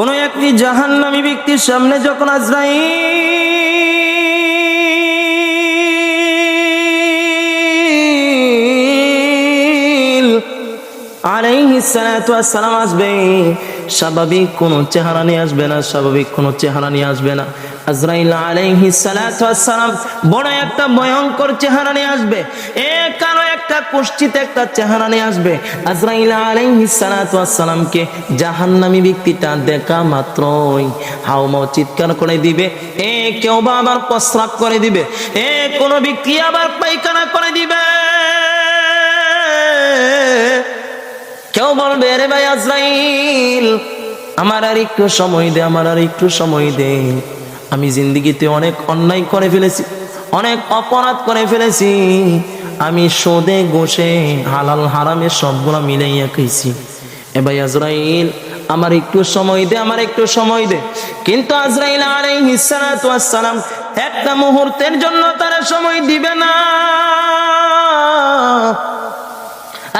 কোন একটি জাহান্নামী ব্যক্তির সামনে যখন আজরাই আসবে, স্বাভাবিক কোনো চেহারা নিয়ে আসবে না, স্বাভাবিক কোনো চেহারা নিয়ে আসবে না। আজরাইল আলাইহিস সালাতু আসসালাম বড় একটা ভয়ঙ্কর চেহারা নিয়ে আসবে। এ কালো একটা কুষ্ঠিত একটা চেহারা নিয়ে আসবে। আজরাইল আলাইহিস সালাতু আসসালামকে জাহান্নামী ব্যক্তিটা দেখা মাত্রই। হাওমাও চিৎকার করে দিবে। এ কেউ বা আবার প্রস্রাব করে দিবে। এ কোনো ব্যক্তি আবার পায়খানা করে দিবে। কেউ বলবে রে ভাই আজরাইল, আমার আর একটু সময় দে, আমার আর একটু সময় দে। আমি জিন্দিগিতে অনেক অন্যায় করে ফেলেছি, অনেক অপরাধ করে ফেলেছি। আমি সোদে গোসে হালাল হারামে সবগুলো মিলাইয়া খাইছি। এ ভাই আজরাইল, আমার একটু সময় দে, আমার একটু সময় দে। কিন্তু আজরাইল ওয়াসসালাম একটা মুহূর্তের জন্য তারা সময় দিবে না।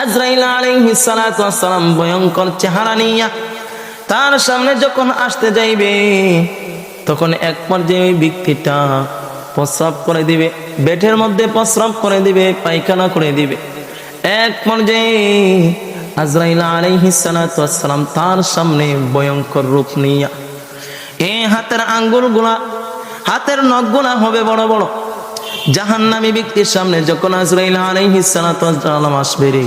আজরাইল ওয়াসসালাম ভয়ঙ্কর চেহারা নিয়া তার সামনে যখন আসতে যাইবে তখন এক পর্যায়ে ওই ব্যক্তিটা প্রস্রাব করে দিবে বেঠের মধ্যে প্রস্রাব করে দিবে, পায়খানা করে দিবে এক পর্যায়ে আজরাইল আলাইহিস সালাতু ওয়াসসালাম তার সামনে ভয়ঙ্কর রূপ নিয়া এই হাতের আঙ্গুলগুলা, হাতের নখগুলা হবে বড় বড়। জাহান্নামী ব্যক্তির সামনে যখন আজরাইল আলাইহিস সালাতু ওয়াসসালাম আসবে রে।